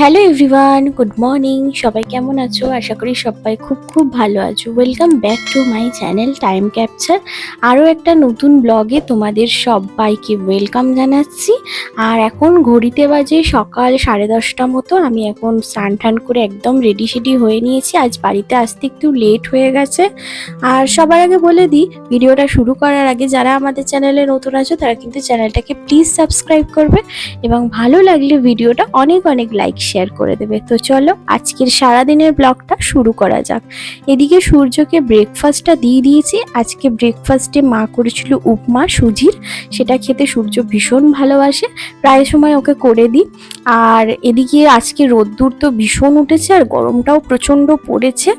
Hello everyone good morning সবাই কেমন আছো? আশা করি সবাই খুব খুব ভালো আছো। Welcome back to my channel time capture আরও একটা নতুন ব্লগে তোমাদের সবাইকে ওয়েলকাম জানাচ্ছি। আর এখন ঘড়িতে বাজে সকাল সাড়ে দশটা মতো। আমি এখন স্নান টান করে একদম রেডি সেডি হয়ে নিয়েছি। আজ বাড়িতে আসতে একটু লেট হয়ে গেছে। আর সবার আগে বলে দিই, ভিডিওটা শুরু করার আগে যারা আমাদের চ্যানেলে নতুন আছো, তারা কিন্তু চ্যানেলটাকে প্লিজ সাবস্ক্রাইব করবে। এবং ভালো লাগলে ভিডিওটা অনেক অনেক লাইক শেয়ার করে দেবে। তো চলো আজকের সারাদিনের ব্লগটা শুরু করা যাক। এদিকে সূর্যকে ব্রেকফাস্টটা দিয়ে দিয়েছি। আজকে ব্রেকফাস্টে মা করেছিল উপমা, সুজির। সেটা খেতে সূর্য ভীষণ ভালোবাসে। প্রায় সময় ওকে করে দিই। আর এদিকে আজকে রোদ্দুর তো ভীষণ উঠেছে আর গরমটাও প্রচণ্ড পড়েছে।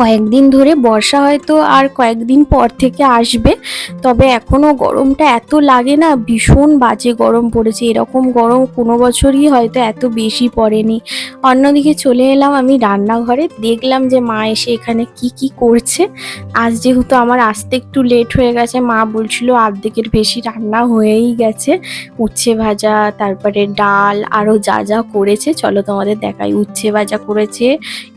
কয়েকদিন ধরে বর্ষা হয়তো আর কয়েকদিন পর থেকে আসবে, তবে এখনও গরমটা এত লাগে না, ভীষণ বাজে গরম পড়েছে। এরকম গরম কোনো বছরই হয়তো এত বেশি পড়েনি। অন্যদিকে চলে এলাম আমি রান্নাঘরে, দেখলাম যে মা এসে এখানে কি কি করছে। আজ যেহেতু আমার আসতে একটু লেট হয়ে গেছে, মা বলছিল আর্ধেকের বেশি রান্না হয়েই গেছে। উচ্ছে ভাজা, তারপরে ডাল আরও যা যা করেছে, চলো তোমাদের দেখাই। উচ্ছে ভাজা করেছে,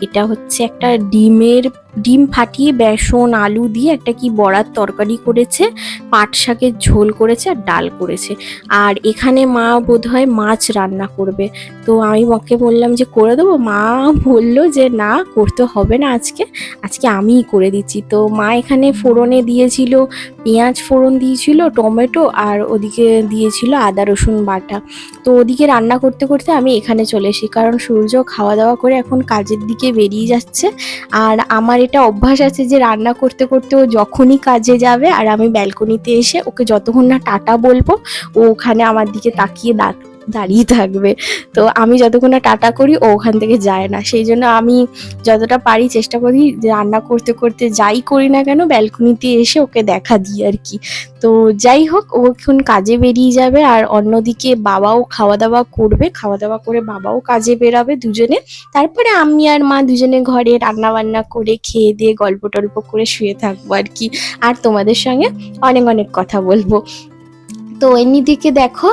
এটা হচ্ছে একটা ডিমের る。ডিম ফাটিয়ে বেসন, আলু দিয়ে একটা কি বড়ার তরকারি করেছে, পাট শাকের ঝোল করেছে আর ডাল করেছে। আর এখানে মা বোধহয় মাছ রান্না করবে। তো আমি মাকে বললাম যে, করে দেবো? মা বলল যে, না, করতে হবে না আজকে। আজকে আমিই করে দিচ্ছি। তো মা এখানে ফোড়নে দিয়েছিল, পেঁয়াজ ফোড়ন দিয়েছিল, টমেটো আর ওদিকে দিয়েছিল আদা, রসুন বাটা। তো ওদিকে রান্না করতে করতে আমি এখানে চলে এসি কারণ সূর্য খাওয়া দাওয়া করে এখন কাজের দিকে বেরিয়ে যাচ্ছে। আর আমার এটা অভ্যাস আছে যে রান্না করতে করতে ও যখনই কাজে যাবে আর আমি ব্যালকনিতে এসে ওকে যতক্ষণ না টাটা বলব, ও ওখানে আমার দিকে তাকিয়ে দাঁড় দাঁড়িয়ে থাকবে। তো আমি যতক্ষণ না টাটা করি, ও ওখান থেকে যায় না। সেই জন্য আমি যতটা পারি চেষ্টা করি যে রান্না করতে করতে যাই করি না কেন, ব্যালকনিতে এসে ওকে দেখা দিই আর কি। তো যাই হোক, ও এখন কাজে বেরিয়ে যাবে আর অন্যদিকে বাবাও খাওয়া দাওয়া করবে। খাওয়া দাওয়া করে বাবাও কাজে বেরাবে দুজনে। তারপরে আমি আর মা দুজনে ঘরে রান্না বান্না করে খেয়ে দিয়ে গল্প টল্প করে শুয়ে থাকব আর কি। আর তোমাদের সঙ্গে অনেক অনেক কথা বলব। তো এমনিদিকে দেখো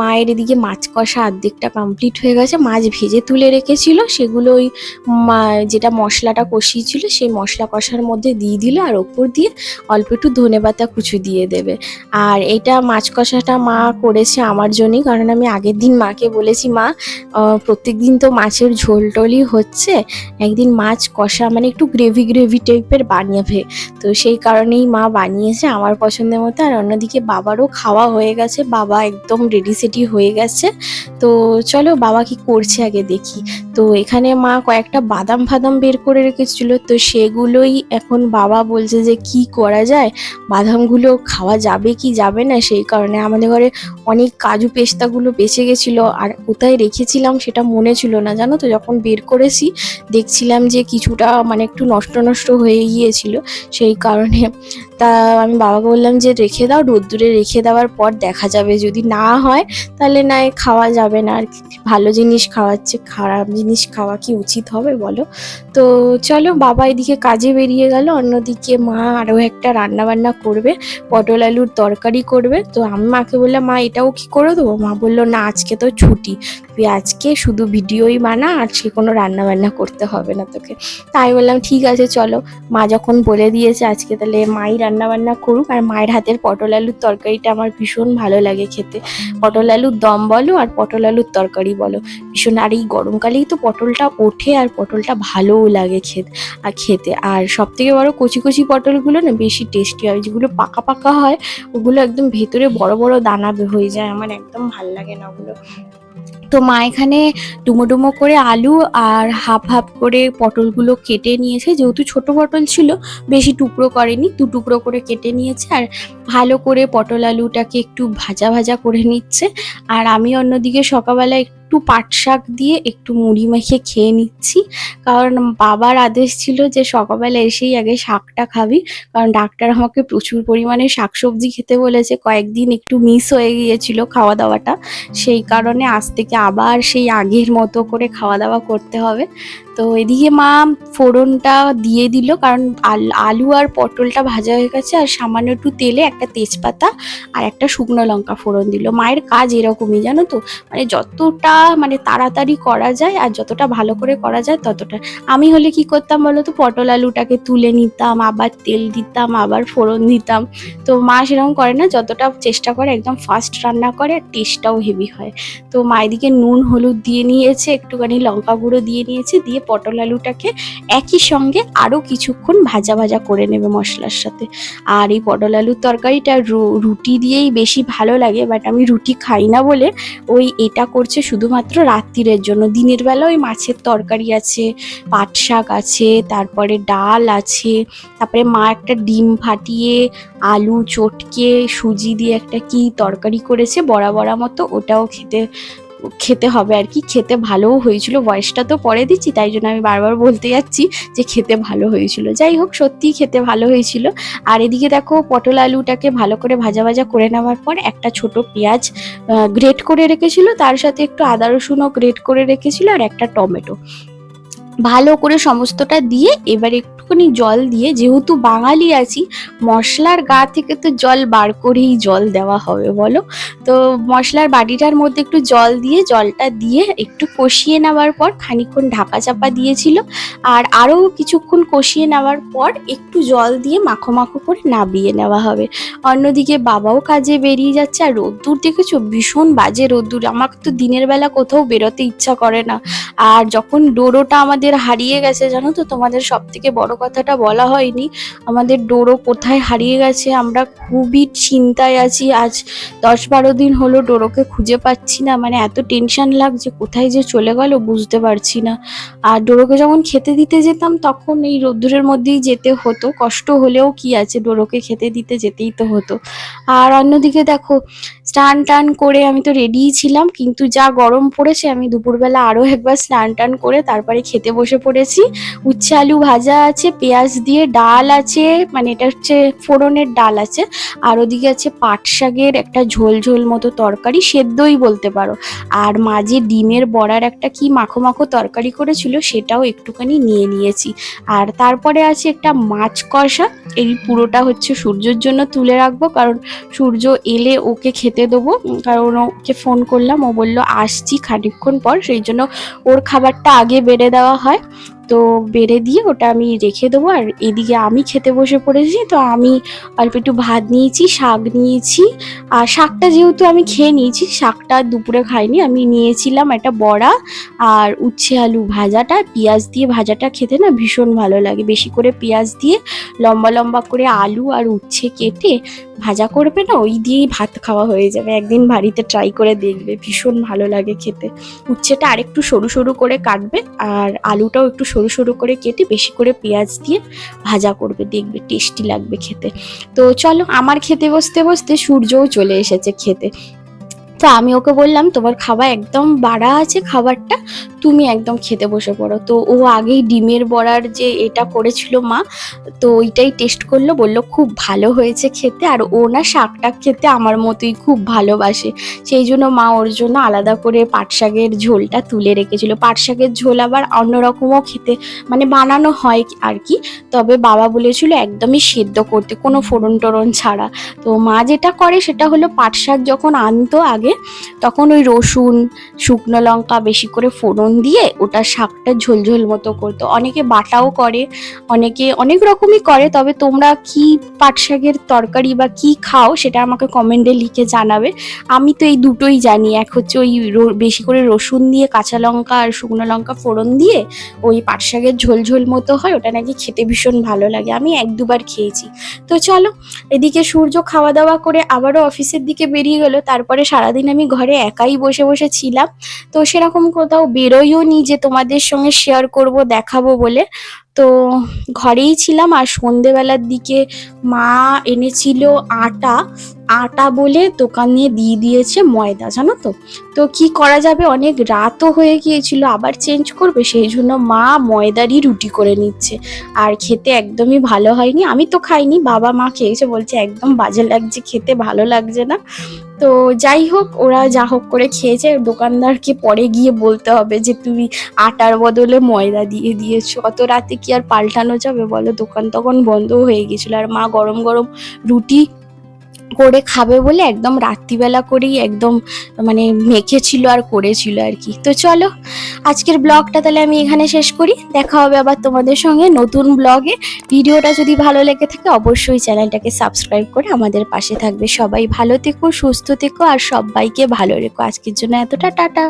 মায়ের এদিকে মাছ কষা অর্ধেকটা কমপ্লিট হয়ে গেছে। মাছ ভেজে তুলে রেখেছিল। সেগুলো ওই যেটা মশলাটা কষিয়েছিল, সেই মশলা কষার মধ্যে দিয়ে দিল আর ওপর দিয়ে অল্প একটু ধনে পাতা কুচু দিয়ে দেবে। আর এটা মাছ কষাটা মা করেছে আমার জন্যই, কারণ আমি আগের দিন মাকে বলেছি, মা প্রত্যেক দিন তো মাছের ঝোল টোলই হচ্ছে। একদিন মাছ কষা মানে একটু গ্রেভি গ্রেভি টাইপের বানিয়েবে তো সেই কারণেই মা বানিয়েছে আমার পছন্দের মতো। আর অন্যদিকে বাবারও খাওয়া হয়ে গেছে, বাবা একদম রেডি সেডি হয়ে গেছে। তো চলো বাবা কি করছে আগে দেখি। তো এখানে মা কয়েকটা বাদাম ফাদাম বের করে রেখেছিল, তো সেগুলোই এখন বাবা বলছে যে কি করা যায়, বাদামগুলো খাওয়া যাবে কি যাবে না, সেই কারণে আমাদের ঘরে অনেক কাজু পেস্তাগুলো বেঁচে গেছিল। আর কোথায় রেখেছিলাম সেটা মনে ছিল না, জানো তো? যখন বের করেছি, দেখছিলাম যে কিছুটা মানে একটু নষ্ট নষ্ট হয়ে গিয়েছিল। সেই কারণে তা আমি বাবাকে বললাম যে, রেখে দাও রোদ্দুরে রেখে দেওয়ার পর দেখা যাবে। যদি না হয়, তাহলে নাই, খাওয়া যাবে না। আর ভালো জিনিস খাওয়াচ্ছে, খারাপ জিনিস খাওয়া কি উচিত হবে বলো? তো চলো, বাবা এদিকে কাজে বেরিয়ে গেল। অন্যদিকে মা আরও একটা রান্না বান্না করবে, পটল আলুর তরকারি করবে। তো আমি মাকে বললাম, মা, এটাও কি করে দেবো? মা বলল, না, আজকে তো ছুটি। তুই আজকে শুধু ভিডিওই বানা, আজকে কোনো রান্না বান্না করতে হবে না তোকে। তাই বললাম, ঠিক আছে, চলো। মা যখন বলে দিয়েছে আজকে, তাহলে মাই রান্না বান্না করুক আর মায়ের হাতের পটল আলুর তরকারিটা আমার ভীষণ ভালো লাগে খেতে। পটল আলুর দম বলো আর পটল আলুর তরকারি বলো। ভীষণ, আর এই গরমকালেই তো পটলটা ওঠে আর পটলটা ভালোও লাগে খেতে, আর খেতে। আর সব থেকে বড় কচি কচি পটলগুলো না বেশি টেস্টি হয়, যেগুলো পাকা পাকা হয়, ওগুলো একদম ভেতরে বড় বড় দানা হয়ে যায়, আমার একদম ভালো লাগে না ওগুলো। তো মা এখানে ডুমো ডুমো করে আলু আর হাফ হাফ করে পটলগুলো কেটে নিয়েছে। যেহেতু ছোট পটল ছিল, বেশি টুকরো করেনি, দু টুকরো করে কেটে নিয়েছে আর ভালো করে পটল আলুটাকে একটু ভাজা ভাজা করে নিচ্ছে। আর আমি অন্যদিকে সকালবেলা একটু পাট শাক দিয়ে একটু মুড়ি মেখে খেয়ে নিচ্ছি। কারণ বাবার আদেশ ছিল যে সকালবেলা এসেই আগে শাকটা খাবি। কারণ ডাক্তার আমাকে প্রচুর পরিমাণে শাকসবজি খেতে বলেছে। কয়েকদিন একটু মিস হয়ে গিয়েছিল খাওয়া দাওয়াটা সেই কারণে আজ থেকে আবার সেই আগের মতো করে খাওয়া দাওয়া করতে হবে। তো এদিকে মা ফোড়নটা দিয়ে দিল, কারণ আল- আর পটলটা ভাজা হয়ে গেছে, আর সামান্য একটু তেলে একটা তেজপাতা আর একটা শুকনো লঙ্কা ফোড়ন দিল। মায়ের কাজ এরকমই, জানো তো? মানে যতটা মানে তাড়াতাড়ি করা যায় আর যতটা ভালো করে করা যায় ততটা। আমি হলে কি করতাম বলো তো? পটল আলুটাকে তুলে নিতাম, আবার তেল দিতাম, আবার ফোড়ন দিতাম। তো মা সেরকম করে না, যতটা চেষ্টা করে একদম ফাস্ট রান্না করে, আর টেস্টটাও হেভি হয়। তো মা এদিকে নুন, হলুদ দিয়ে নিয়েছে, একটুখানি লঙ্কা গুঁড়ো দিয়ে নিয়েছে, দিয়ে পটল আলুটাকে একই সঙ্গে আরও কিছুক্ষণ ভাজা ভাজা করে নেবে মশলার সাথে। আর এই পটল আলুর তরকারিটা রুটি দিয়েই বেশি ভালো লাগে বাট আমি রুটি খাই না বলে ওই এটা করছে শুধুমাত্র রাত্রিরের জন্য। দিনের বেলা ওই মাছের তরকারি আছে, পাট শাক আছে, তারপরে ডাল আছে, তারপরে মা একটা ডিম ফাটিয়ে, আলু চটকে, সুজি দিয়ে একটা কি তরকারি করেছে, বড়া বড়া মতো ওটাও খেতে খেতে হবে আর কি, খেতে ভালোও হয়েছিল। ভয়েসটা তো পরে দিচ্ছি, তাই জন্য আমি বারবার বলতে যাচ্ছি যে খেতে ভালো হয়েছিল। যাই হোক, সত্যিই খেতে ভালো হয়েছিল। আর এদিকে দেখো, পটল আলুটাকে ভালো করে ভাজা ভাজা করে নেওয়ার পর একটা ছোট পেঁয়াজ গ্রেট করে রেখেছিল। তার সাথে একটু আদা রসুনও গ্রেট করে রেখেছিল আর একটা টমেটো। ভালো করে সমস্তটা দিয়ে এবার একটুখানি জল দিয়ে, যেহেতু বাঙালি আছি, মশলার গা থেকে তো জল বার করেই জল দেওয়া হবে, বলো? তো মশলার বাটিটার মধ্যে একটু জল দিয়ে, জলটা দিয়ে একটু কষিয়ে নেওয়ার পর খানিকক্ষণ ঢাকা চাপা দিয়েছিল। আর আরও কিছুক্ষণ কষিয়ে নেওয়ার পর একটু জল দিয়ে মাখো মাখো করে নাবিয়ে নেওয়া হবে। অন্যদিকে বাবাও কাজে বেরিয়ে যাচ্ছে, আর রোদ্দুর দেখেছ? ভীষণ বাজে রোদ্দুর। আমার তো দিনের বেলা কোথাও বেরোতে ইচ্ছা করে না। আর যখন ডোরোটা আমাদের হারিয়ে গেছে, জানো তো? তোমাদের সব থেকে বড় কথাটা বলা হয়নি। আমাদের ডোরো কোথায় হারিয়ে গেছে? আমরা খুবই চিন্তায় আছি। আজ দশ বারো দিন হলো ডোরোকে খুঁজে পাচ্ছি না। মানে এত টেনশন লাগছে, কোথায় যে চলে গেল বুঝতে পারছি না। আর ডোরোকে যখন খেতে দিতে যেতাম, তখন এই রোদ্দুরের মধ্যেই যেতে হতো। কষ্ট হলেও কি আছে, ডোরোকে খেতে দিতে যেতেই তো হতো। আর অন্যদিকে দেখো, স্নান টান করে আমি তো রেডিই ছিলাম, কিন্তু যা গরম পড়েছে, আমি দুপুরবেলা আরও একবার স্নান টান করে তারপরে খেতে বসে পড়েছি। উচ্ছে আলু ভাজা আছে, পেঁয়াজ দিয়ে ডাল আছে মানে এটা হচ্ছে ফোড়নের ডাল আছে। আর ওদিকে আছে পাট শাকের একটা ঝোল ঝোল মতো তরকারি, সেদ্ধই বলতে পারো। আর মাঝে ডিমের বড়ার একটা কি মাখো মাখো তরকারি করেছিল, সেটাও একটুখানি নিয়ে নিয়েছি। আর তারপরে আছে একটা মাছ কষা, এই পুরোটা হচ্ছে সূর্যের জন্য তুলে রাখব। কারণ সূর্য এলে ওকে খেতে দেবো। কারণ ওকে ফোন করলাম, ও বলল, আসছি খানিকক্ষণ পর। সেই জন্য ওর খাবারটা আগে বেড়ে দেওয়া হয়। তো বেড়ে দিয়ে ওটা আমি রেখে দেবো। আর এদিকে আমি খেতে বসে পড়েছি, তো আমি অল্প একটু ভাত নিয়েছি, শাক নিয়েছি। আর শাকটা যেহেতু আমি খেয়ে নিয়েছি, শাকটা দুপুরে খাইনি, আমি নিয়েছিলাম একটা বড়া আর উচ্ছে আলু ভাজাটা। পেঁয়াজ দিয়ে ভাজাটা খেতে না ভীষণ ভালো লাগে। বেশি করে পেঁয়াজ দিয়ে লম্বা লম্বা করে আলু আর উচ্ছে কেটে ভাজা করবে না, ওই দিয়েই ভাত খাওয়া হয়ে যাবে। একদিন বাড়িতে ট্রাই করে দেখবে, ভীষণ ভালো লাগে খেতে। উচ্ছেটা আরেকটু সরু সরু করে কাটবে আর আলুটাও একটু সরু সরু করে কেটে বেশি করে পেঁয়াজ দিয়ে ভাজা করবে, দেখবে টেস্টি লাগবে খেতে। তো চলো, আমার খেতে বসতে বসতে সূর্যও চলে এসেছে খেতে। তো আমি ওকে বললাম, তোমার খাবার একদম বাড়া আছে, খাবারটা তুমি একদম খেতে বসে পড়ো। তো ও আগেই ডিমের বড়ার যে এটা করেছিল মা, তো ওইটাই টেস্ট করল, বলল, খুব ভালো হয়েছে খেতে। আর ও না শাকটা খেতে আমার মতোই খুব ভালোবাসে। সেই জন্য মা ওর জন্য আলাদা করে পাট শাকের ঝোলটা তুলে রেখেছিল। পাট শাকের ঝোল আবার অন্যরকমও খেতে মানে বানানো হয় আর কি, তবে বাবা বলেছিল একদমই সেদ্ধ করতে, কোনো ফোড়ন টোড়ন ছাড়া। তো মা যেটা করে সেটা হলো পাট শাক যখন আনতো আগে তখন ওই রসুন, শুকনো লঙ্কা বেশি করে ফোড়ন দিয়ে ওটা শাকটা ঝোলঝোল মতো করতো। অনেকে বাটাও করে, অনেকে অনেক রকমই করে, তবে তোমরা কি পাট শাকের তরকারি বা কি খাও সেটা আমাকে কমেন্টে লিখে জানাবে। আমি তো এই দুটোই জানি, এক হচ্ছে ওই বেশি করে রসুন দিয়ে কাঁচা লঙ্কা আর শুকনো লঙ্কা ফোড়ন দিয়ে ওই পাট শাকের ঝোল ঝোল মতো হয়, ওটা নাকি খেতে ভীষণ ভালো লাগে, আমি এক দুবার খেয়েছি। তো চলো, এদিকে সূর্য খাওয়া দাওয়া করে আবারও অফিসের দিকে বেরিয়ে গেলো, তারপরে সারাদিন আমি ঘরে একাই বসে বসে ছিলাম, তো সেরকম কোথাও বেরোইও নি যে তোমাদের সঙ্গে শেয়ার করব, দেখাবো বলে। তো ঘরেই ছিলাম আর সন্ধেবেলার দিকে মা এনেছিল আটা। আটা বলে দোকানে দিয়ে দিয়েছে ময়দা, জানো তো? তো কি করা যাবে? অনেক রাতও হয়ে গিয়েছিল, আবার চেঞ্জ করবে, সেই জন্য মা ময়দারই রুটি করে নিচ্ছে। আর খেতে একদমই ভালো হয়নি। আমি তো খাইনি, বাবা মা খেয়েছে, বলছে একদম বাজে লাগছে, খেতে ভালো লাগছে না। তো যাই হোক, ওরা যা হোক করে খেয়েছে। দোকানদারকে পরে গিয়ে বলতে হবে যে, তুমি আটার বদলে ময়দা দিয়ে দিয়েছ। অত রাতে কি আর পাল্টানো যাবে বলো? দোকান তখন বন্ধ হয়ে গেছিল। আর মা গরম গরম রুটি করে খাবে বলে একদম রাত্রিবেলা করেই একদম মানে মেখেছিল আর করেছিল আর কি। তো চলো, আজকের ব্লগটা তাহলে আমি এখানে শেষ করি। দেখা হবে আবার তোমাদের সঙ্গে নতুন ব্লগে। ভিডিওটা যদি ভালো লেগে থাকে অবশ্যই চ্যানেলটাকে সাবস্ক্রাইব করে আমাদের পাশে থাকবে। সবাই ভালো থেকো, সুস্থ থেকো আর সবাইকে ভালো রেখো। আজকের জন্য এতটা, টাটা।